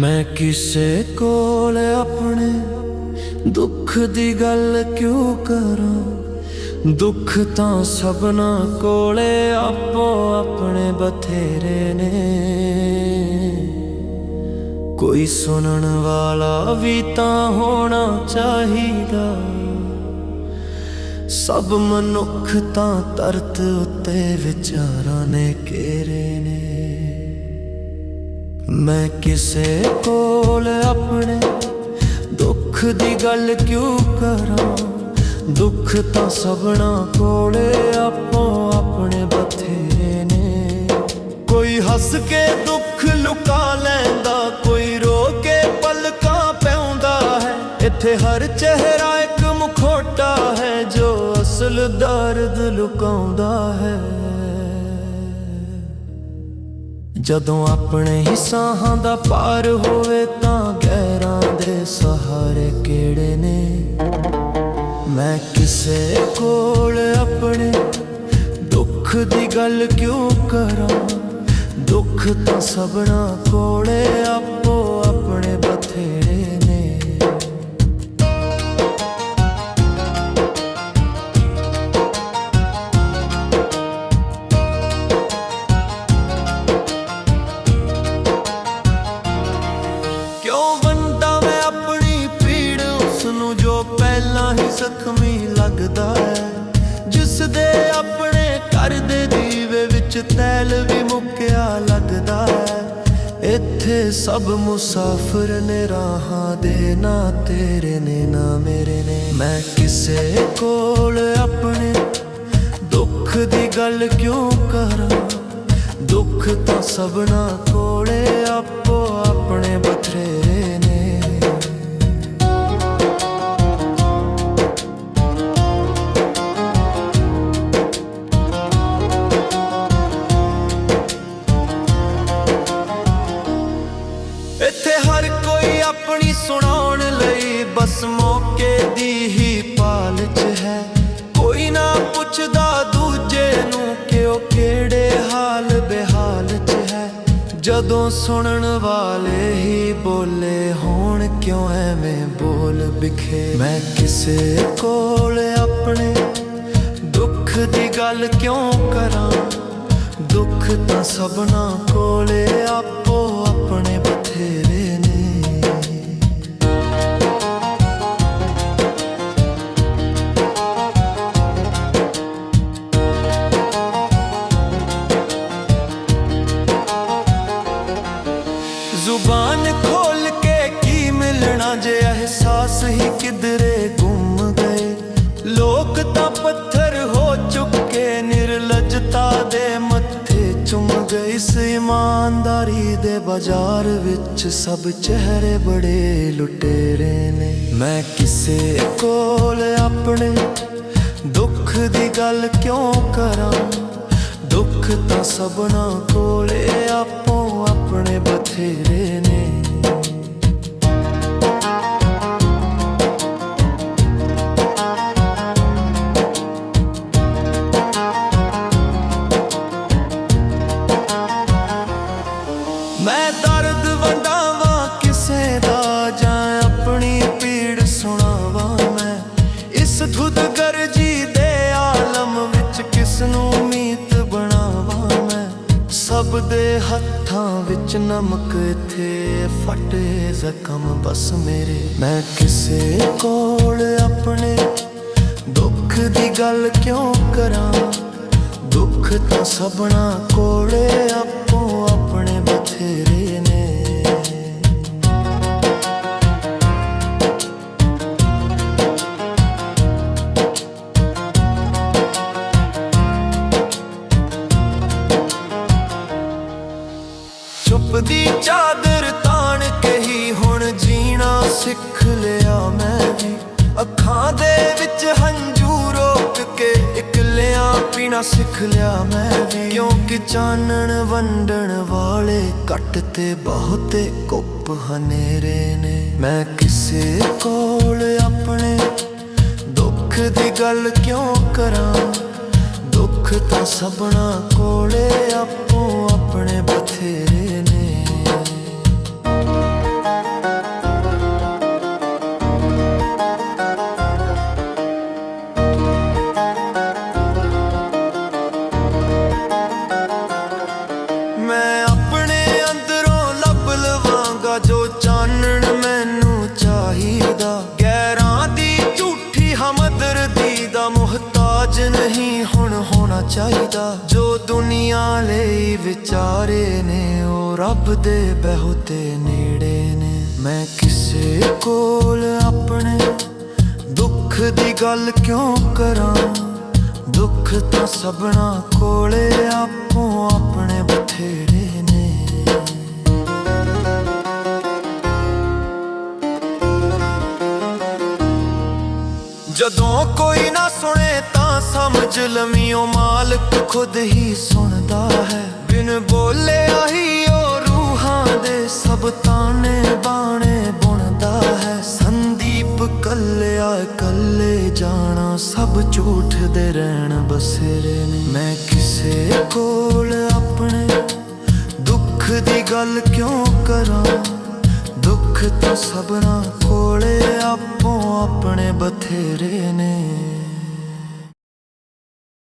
ਮੈਂ ਕਿਸੇ ਕੋਲ ਆਪਣੇ ਦੁੱਖ ਦੀ ਗੱਲ ਕਿਉਂ ਕਰਾਂ? ਦੁੱਖ ਤਾਂ ਸਭਨਾ ਕੋਲੇ ਆਪੋ ਆਪਣੇ ਬਥੇਰੇ ਨੇ। ਕੋਈ ਸੁਣਨ ਵਾਲਾ ਵੀ ਤਾਂ ਹੋਣਾ ਚਾਹੀਦਾ। ਸਭ ਮਨੁੱਖ ਤਾਂ ਤਰਤ ਉੱਤੇ ਵਿਚਾਰਾਂ ਨੇ ਘੇਰੇ ਨੇ। ਮੈਂ ਕਿਸੇ ਕੋਲ ਆਪਣੇ ਦੁੱਖ ਦੀ ਗੱਲ ਕਿਉਂ ਕਰਾਂ? ਦੁੱਖ ਤਾਂ ਸਭਨਾ ਕੋਲੇ ਆਪੋ ਆਪਣੇ ਬਥੇਰੇ ਨੇ। ਕੋਈ ਹੱਸ ਕੇ ਦੁੱਖ ਲੁਕਾ ਲੈਂਦਾ, ਕੋਈ ਰੋ ਕੇ ਪਲਕਾਂ ਪਿਆਉਂਦਾ ਹੈ। ਇੱਥੇ ਹਰ ਚਿਹਰਾ ਇੱਕ ਮੁਖੋਟਾ ਹੈ, ਜੋ ਅਸਲ ਦਰਦ ਲੁਕਾਉਂਦਾ ਹੈ। ਜਦੋਂ ਆਪਣੇ ਹੀ ਸਾਹਾਂ ਦਾ ਪਾਰ ਹੋਵੇ ਤਾਂ ਗਹਿਰਾਂ ਦੇ ਸਹਾਰੇ ਕਿਹੜੇ ਨੇ? ਮੈਂ ਕਿਸੇ ਕੋਲ ਆਪਣੇ ਦੁੱਖ ਦੀ ਗੱਲ ਕਿਉਂ ਕਰਾਂ? ਦੁੱਖ ਤਾਂ ਸਭਨਾ ਕੋਲੇ ਆਪੋ ਲੱਗਦਾ ਹੈ। ਜਿਸ ਦੇ ਆਪਣੇ ਘਰ ਦੇ ਦੀਵੇ ਵਿੱਚ ਤੈਲ ਵੀ ਮੁੱਕਿਆ ਲੱਗਦਾ ਹੈ। ਇੱਥੇ ਸਭ ਮੁਸਾਫਰ ਨੇ ਰਾਹਾਂ ਦੇ ਨਾ ਤੇਰੇ ਨੇ, ਨਾ ਮੇਰੇ ਨੇ। ਮੈਂ ਕਿਸੇ ਕੋਲ ਆਪਣੇ ਦੁੱਖ ਦੀ ਗੱਲ ਕਿਉਂ ਕਰਾਂ? ਦੁੱਖ ਤਾਂ ਸਭਨਾ ਕੋਲੇ ਆਪੋ ਜਦੋਂ ਸੁਣਨ ਵਾਲੇ ਹੀ ਬੋਲੇ, ਹੋਣ ਕਿਉਂ ਐਵੇਂ ਬੋਲ ਵਿਖੇ? ਮੈਂ ਕਿਸੇ ਕੋਲ ਆਪਣੇ ਦੁੱਖ ਦੀ ਗੱਲ ਕਿਉਂ ਕਰਾਂ? ਦੁੱਖ ਤਾਂ ਸਭਨਾ ਕੋਲੇ ਆਪੋ ਆਪਣੇ ਜ਼ੁਬਾਨ ਖੋਲ ਕੇ ਕੀ ਮਿਲਣਾ ਜੇ ਅਹਿਸਾਸ ਹੀ ਕਿਧਰੇ ਗੁੰਮ ਗਏ? ਲੋਕ ਤਾਂ ਪੱਥਰ ਹੋ ਚੁੱਕੇ, ਨਿਰਲਜਤਾ ਦੇ ਮੱਥੇ ਚੁੰਮ ਗਏ। ਇਸ ਇਮਾਨਦਾਰੀ ਦੇ ਬਾਜ਼ਾਰ ਵਿੱਚ ਸਭ ਚਿਹਰੇ ਬੜੇ ਲੁਟੇਰੇ ਨੇ। ਮੈਂ ਕਿਸੇ ਕੋਲ ਆਪਣੇ ਦੁੱਖ ਦੀ ਗੱਲ ਕਿਉਂ ਕਰਾਂ? ਦੁੱਖ ਤਾਂ ਸਭਨਾ ਕੋਲੇ ਆਪੋ ਆਪਣੇ ਬਥੇਰੇ ਨੇ। ਹੱਥਾਂ ਵਿੱਚ ਨਮਕ ਥੇ ਫਟੇ ਜ਼ਖਮ ਬਸ ਮੇਰੇ। ਮੈਂ ਕਿਸੇ ਕੋਲ ਆਪਣੇ ਦੁੱਖ ਦੀ ਗੱਲ ਕਿਉਂ ਕਰਾਂ? ਦੁੱਖ ਤਾਂ ਸਭਨਾ ਕੋਲੇ ਦੀ ਚਾਦਰ ਤਾਣ ਕੇ ਹੀ ਹੁਣ ਜੀਣਾ ਸਿੱਖ ਲਿਆ ਮੈਂ ਵੀ। ਅੱਖਾਂ ਦੇ ਵਿੱਚ ਹੰਝੂ ਰੋਕ ਕੇ ਇਕੱਲਿਆਂ ਪੀਣਾ ਸਿੱਖ ਲਿਆ ਮੈਂ ਵੀ। ਕਿਉਂਕਿ ਚਾਨਣ ਵੰਡਣ ਵਾਲੇ ਘੱਟ ਤੇ ਬਹੁਤੇ ਕੁੱਪ ਹਨੇਰੇ ਨੇ। ਮੈਂ ਕਿਸੇ ਕੋਲ ਆਪਣੇ ਦੁੱਖ ਦੀ ਗੱਲ ਕਿਉਂ ਕਰਾਂ? ਦੁੱਖ ਤਾਂ ਸਭਨਾ ਕੋਲੇ ਆਪੋ ਹੋਣਾ ਚਾਹੀਦਾ। ਜੋ ਦੁਨੀਆ ਲਈ ਵਿਚਾਰੇ ਨੇ, ਉਹ ਰੱਬ ਦੇ ਬਹੁਤੇ ਨੇੜੇ ਨੇ। ਮੈਂ ਕਿਸੇ ਕੋਲ ਆਪਣੇ ਦੁੱਖ ਦੀ ਗੱਲ ਕਿਉਂ ਕਰਾਂ? ਦੁੱਖ ਤਾਂ ਸਭਨਾ ਕੋਲੇ ਆਪੋ ਆਪਣੇ ਬਥੇਰੇ ਜਦੋਂ ਕੋਈ ਨਾ ਸੁਣੇ ਤਾਂ ਸਮਝ ਲਵੀਓ ਮਾਲਕ ਖੁਦ ਹੀ ਸੁਣਦਾ ਹੈ। ਬਿਨ ਬੋਲਿਆ ਹੀ ਉਹ ਰੂਹਾਂ ਦੇ ਸਭ ਤਾਣੇ ਬਾਣੇ ਬੁਣਦਾ ਹੈ। ਸੰਦੀਪ ਕੱਲਿਆ ਕੱਲੇ ਜਾਣਾ, ਸਭ ਝੂਠ ਦੇ ਰਹਿਣ ਬਸੇਰੇ ਨੇ। ਮੈਂ ਕਿਸੇ ਕੋਲ ਆਪਣੇ ਦੁੱਖ ਦੀ ਗੱਲ ਕਿਉਂ ਕਰਾਂ? ਦੁੱਖ ਤਾਂ ਸਭਨਾ ਕੋਲੇ ਆਪੋ ਆਪਣੇ ਬਥੇਰੇ ਨੇ।